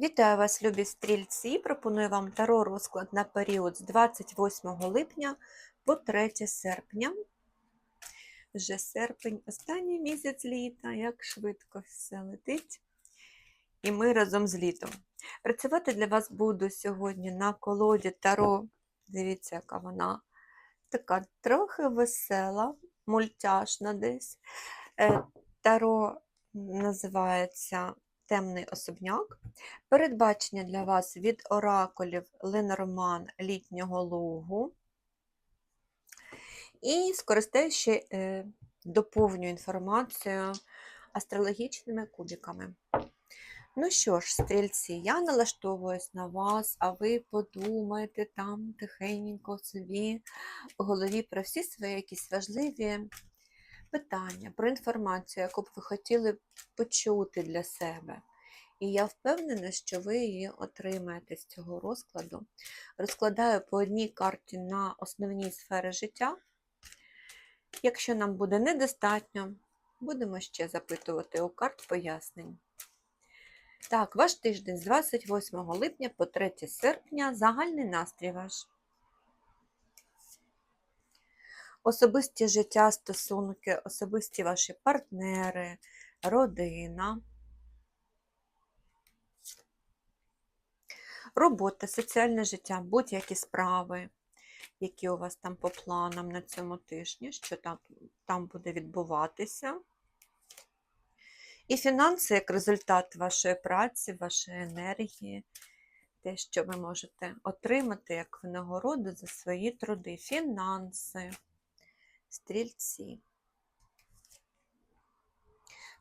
Вітаю вас, любі стрільці! Пропоную вам таро розклад на період з 28 липня по 3 серпня. Вже серпень, останній місяць літа, як швидко все летить. І ми разом з літом. Працювати для вас буду сьогодні на колоді таро. Дивіться, яка вона така трохи весела, мультяшна десь. Е, Таро називається Темний особняк. Передбачення для вас від оракулів Ленорман літнього лугу. І скористаюсь ще е, доповню інформацію астрологічними кубиками. Ну що ж, стрільці, я налаштовуюсь на вас, а ви подумайте там тихенько собі в голові про всі свої якісь важливі питання, про інформацію, яку б ви хотіли почути для себе. І я впевнена, що ви її отримаєте з цього розкладу. Розкладаю по одній карті на основні сфери життя. Якщо нам буде недостатньо, будемо ще запитувати у карт пояснень. Так, ваш тиждень з 28 липня по 3 серпня загальний настрій ваш. Особисті життя, стосунки, особисті ваші партнери, родина. Робота, соціальне життя, будь-які справи, які у вас там по планам на цьому тижні, що там, там буде відбуватися. І фінанси як результат вашої праці, вашої енергії, те, що ви можете отримати як винагороду за свої труди. Фінанси, стрільці.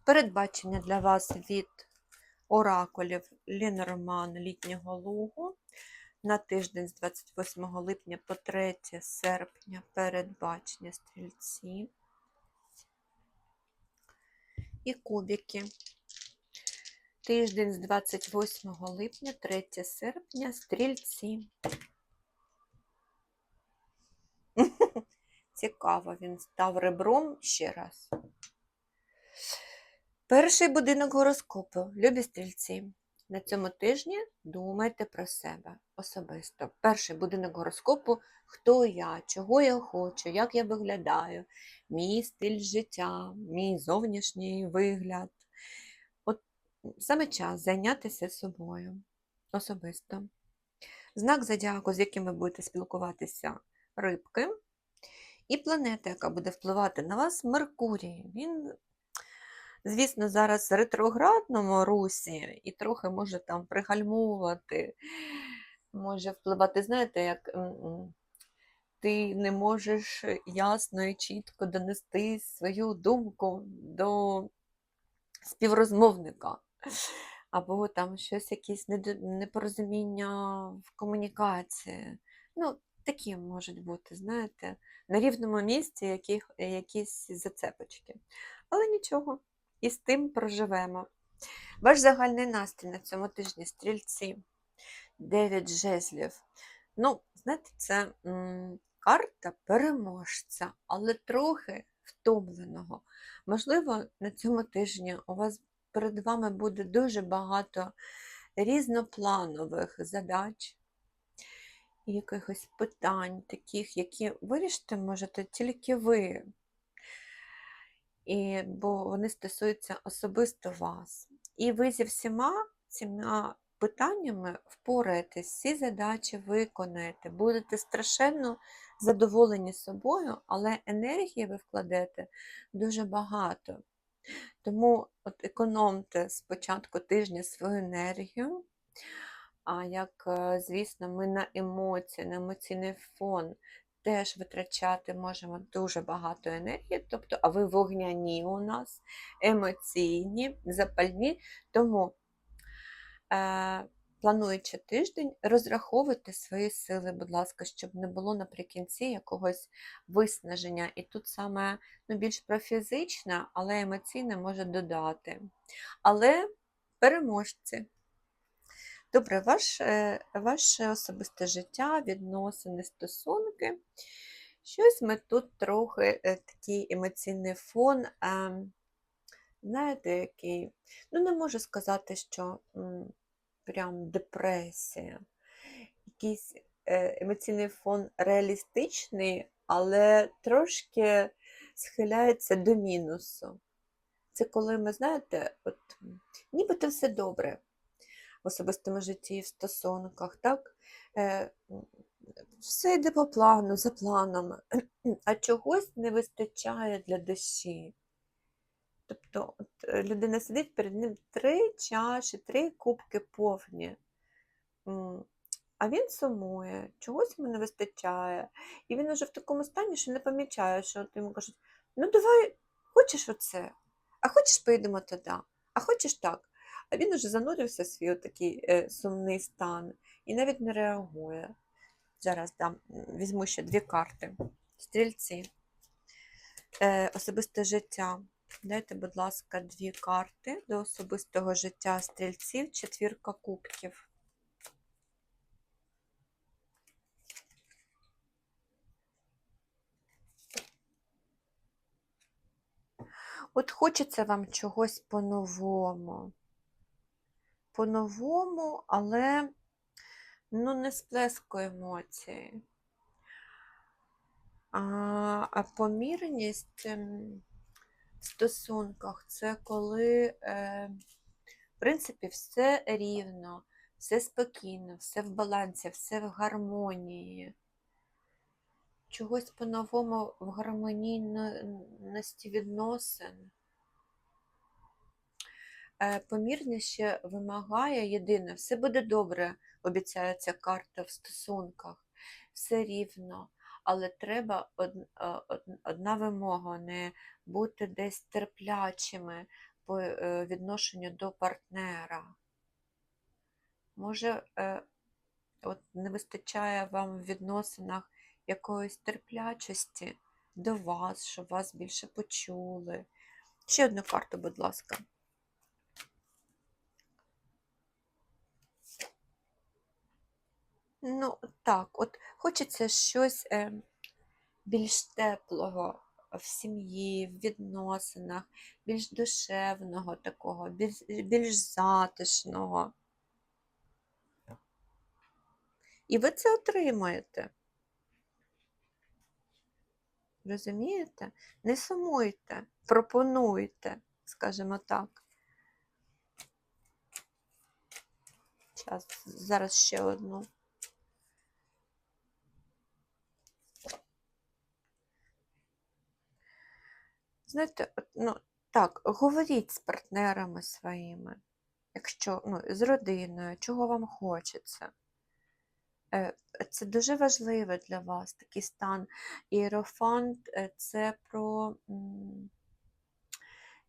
Передбачення для вас від оракулів Лінорман літнього лугу на тиждень з 28 липня по 3 серпня передбачення стрільці і кубики. Тиждень з 28 липня, 3 серпня, стрільці. Цікаво, він став ребром ще раз. Перший будинок гороскопу. Любі стрільці. На цьому тижні думайте про себе особисто. Перший будинок гороскопу хто я, чого я хочу, як я виглядаю, мій стиль життя, мій зовнішній вигляд. От саме час зайнятися собою особисто. Знак зодіаку, з яким ви будете спілкуватися рибки, і планета, яка буде впливати на вас, Меркурій. Він Звісно, зараз в ретроградному русі і трохи може там пригальмовувати, може впливати, знаєте, як ти не можеш ясно і чітко донести свою думку до співрозмовника. Або там щось якісь непорозуміння в комунікації. Ну, такі можуть бути, знаєте, на рівному місці яких, якісь зацепочки. Але нічого і з тим проживемо. Ваш загальний настрій на цьому тижні стрільці 9 жезлів. Ну, знаєте, це м, карта переможця, але трохи втомленого. Можливо, на цьому тижні у вас перед вами буде дуже багато різнопланових задач, якихось питань, таких, які вирішити можете тільки ви і, бо вони стосуються особисто вас. І ви зі всіма цими питаннями впораєтесь, всі задачі виконаєте, будете страшенно задоволені собою, але енергії ви вкладете дуже багато. Тому от економте з початку тижня свою енергію. А як, е, звісно, ми на емоції, на емоційний фон теж витрачати можемо дуже багато енергії, тобто, а ви вогняні у нас, емоційні, запальні. Тому, е, плануючи тиждень, розраховуйте свої сили, будь ласка, щоб не було наприкінці якогось виснаження. І тут саме ну, більш про фізичне, але емоційне може додати. Але переможці. Добре, ваше, ваше особисте життя, відносини, стосунки. Щось ми тут трохи е, такий емоційний фон, ем, знаєте, який, ну не можу сказати, що прям депресія. Якийсь е, емоційний фон реалістичний, але трошки схиляється до мінусу. Це коли ми, знаєте, от, нібито все добре в особистому житті, в стосунках, так? Е, все йде по плану, за планом, а чогось не вистачає для душі. Тобто от, е, людина сидить, перед ним три чаші, три кубки повні. А він сумує, чогось йому не вистачає. І він уже в такому стані, що не помічає, що от йому кажуть, ну давай, хочеш оце, а хочеш поїдемо туди, а хочеш так. А він уже занурився в свій такий е, сумний стан і навіть не реагує. Зараз дам, візьму ще дві карти. Стрільці. Е, особисте життя. Дайте, будь ласка, дві карти до особистого життя стрільців, четвірка кубків. От хочеться вам чогось по-новому. По-новому, але ну, не сплеску емоцій. А, а помірність ем, в стосунках це коли, е, в принципі, все рівно, все спокійно, все в балансі, все в гармонії. Чогось по-новому в гармонійності відносин. Е, Помірність вимагає єдине, все буде добре, обіцяє ця карта в стосунках, все рівно, але треба е, од- одна вимога не бути десь терплячими по е, відношенню до партнера. Може, от не вистачає вам в відносинах якоїсь терплячості до вас, щоб вас більше почули. Ще одну карту, будь ласка. Ну, так, от хочеться щось е, більш теплого в сім'ї, в відносинах, більш душевного такого, більш, більш затишного. І ви це отримаєте. Розумієте? Не сумуйте, пропонуйте, скажімо так. Зараз, зараз ще одну. Знаєте, ну, так, говоріть з партнерами своїми, якщо ну, з родиною, чого вам хочеться. Е, Це дуже важливо для вас, такий стан. Іерофант е, це про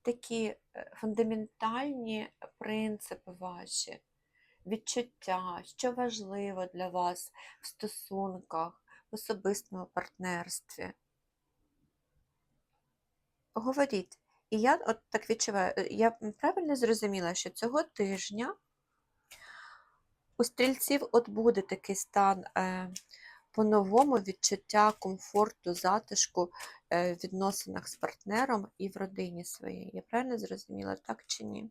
такі е, фундаментальні принципи ваші, відчуття, що важливо для вас в стосунках, в особистому партнерстві. Говоріть. І я от так відчуваю, е, я правильно зрозуміла, що цього тижня у стрільців от буде такий стан е, по-новому відчуття комфорту, затишку е, в відносинах з партнером і в родині своїй. Я правильно зрозуміла, так чи ні?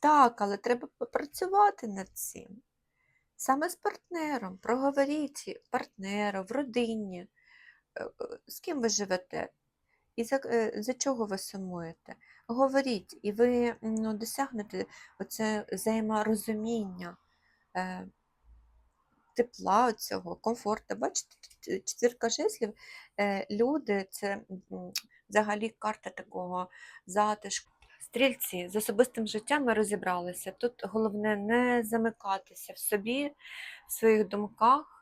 Так, але треба попрацювати над цим. Саме з партнером, проговоріть партнера в родині, е, е, з ким ви живете, і за, е, за чого ви сумуєте. Говоріть, і ви ну, досягнете оце взаєморозуміння, е, тепла цього, комфорту. Бачите, четвірка жезлів, е, люди це взагалі карта такого затишку. Стрільці, з особистим життям ми розібралися. Тут головне не замикатися в собі, в своїх думках.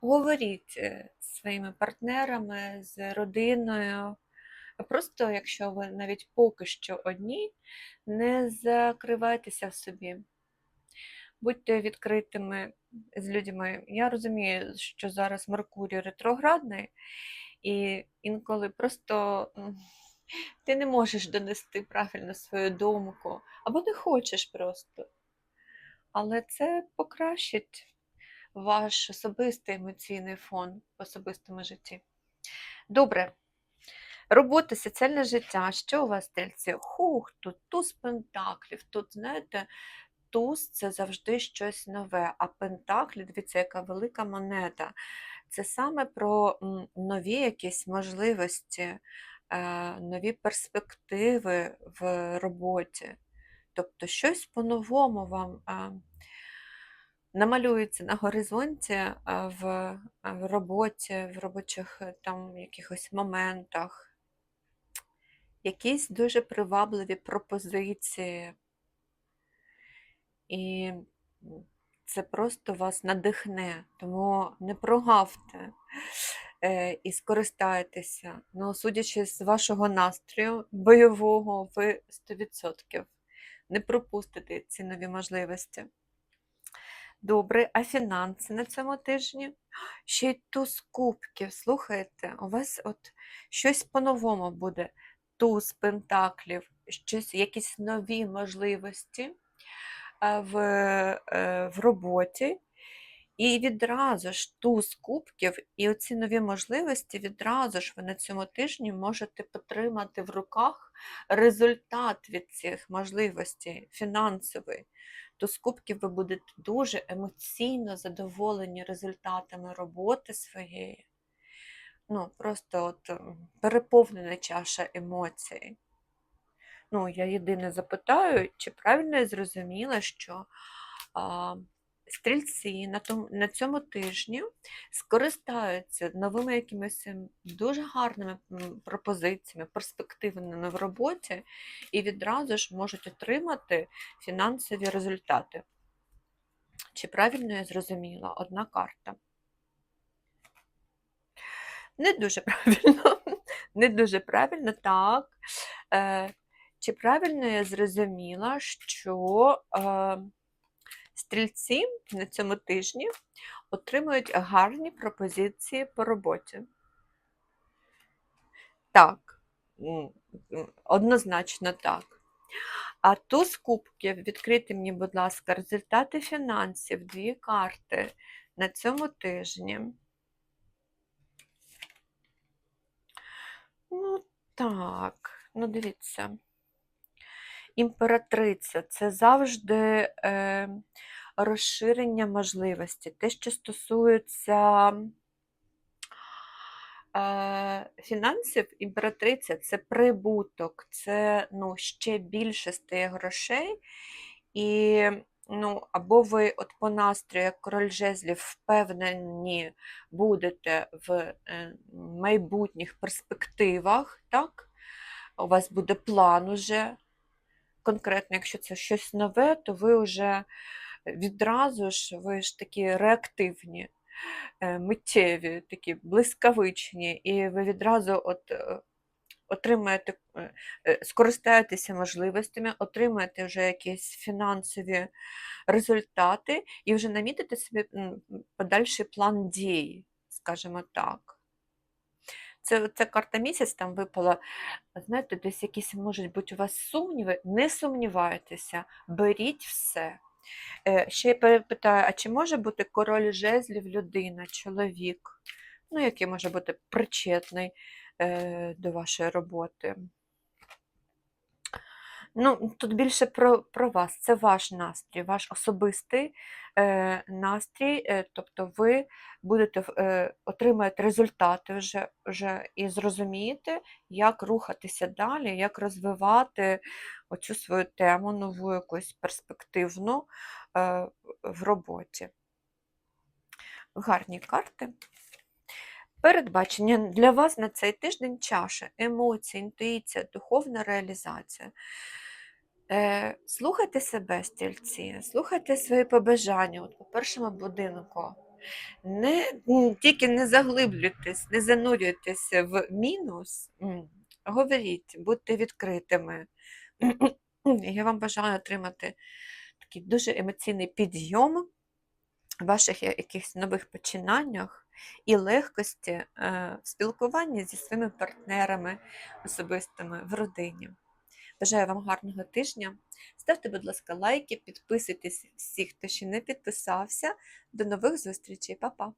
Говоріть е, з своїми партнерами, з родиною. Просто, якщо ви навіть поки що одні, не закривайтеся в собі. Будьте відкритими з людьми. Я розумію, що зараз Меркурій ретроградний, і інколи просто ти не можеш донести правильно свою думку, або не хочеш просто. Але це покращить ваш особистий емоційний фон в особистому житті. Добре. Робота, соціальне життя. Що у вас, стрільці? Хух, тут туз пентаклів, тут, знаєте, туз це завжди щось нове, а пентаклі, дивіться, яка велика монета. Це саме про нові якісь можливості, е, нові перспективи в роботі. Тобто щось по-новому вам е, намалюється на горизонті в, в роботі, в робочих е, там якихось моментах. Якісь дуже привабливі пропозиції. І це просто вас надихне, тому не прогавте е, і скористайтеся. Ну, судячи з вашого настрою бойового, ви 100% не пропустите ці нові можливості. Добре, а фінанси на цьому тижні? Ще й туз кубків. Слухайте, у вас от щось по-новому буде. Туз пентаклів, щось, якісь нові можливості в, е, в роботі. І відразу ж туз кубків і оці нові можливості, відразу ж ви на цьому тижні можете потримати в руках результат від цих можливостей фінансовий. Туз кубків ви будете дуже емоційно задоволені результатами роботи своєї. Ну, просто от переповнена чаша емоцій. Ну, я єдине запитаю, чи правильно я зрозуміла, що а, стрільці на, тому, на цьому тижні скористаються новими якимись ем, дуже гарними пропозиціями, перспективними в роботі і відразу ж можуть отримати фінансові результати. Чи правильно я зрозуміла? Одна карта. Не дуже правильно. Не дуже правильно, так. Е, чи правильно я зрозуміла, що е, стрільці на цьому тижні отримують гарні пропозиції по роботі? Так, однозначно так. А туз кубків, відкрити мені, будь ласка, результати фінансів, дві карти на цьому тижні. Ну, так, ну дивіться. Імператриця це завжди е, розширення можливості. Те, що стосується е, фінансів, імператриця це прибуток, це ну, ще більше стає грошей. І ну, або ви от по настрою, як король жезлів, впевнені будете в е, майбутніх перспективах, так? У вас буде план уже конкретно, якщо це щось нове, то ви вже відразу ж ви ж такі реактивні, е, миттєві, такі блискавичні, і ви відразу от, е, отримаєте, е, е, скористаєтеся можливостями, отримаєте вже якісь фінансові результати і вже намітите собі подальший план дій, скажімо так. Це, це карта місяць там випала, знаєте, десь якісь можуть бути у вас сумніви, не сумнівайтеся, беріть все. Е, Ще я перепитаю, а чи може бути король жезлів людина, чоловік, ну, який може бути причетний е, до вашої роботи? Ну, тут більше про, про вас, це ваш настрій, ваш особистий е, настрій, е, тобто ви будете е, отримаєте результати вже, вже і зрозумієте, як рухатися далі, як розвивати оцю свою тему, нову якусь перспективну е, в роботі. Гарні карти. Передбачення для вас на цей тиждень чаша, емоції, інтуїція, духовна реалізація. Е, слухайте себе, стрільці, слухайте свої побажання от по першому будинку. Не, тільки не заглиблюйтесь, не занурюйтесь в мінус, говоріть, будьте відкритими. Я вам бажаю отримати такий дуже емоційний підйом в ваших якихось нових починаннях і легкості е, в спілкуванні зі своїми партнерами особистими в родині. Бажаю вам гарного тижня. Ставте, будь ласка, лайки, підписуйтесь всіх, хто ще не підписався. До нових зустрічей, Па-па!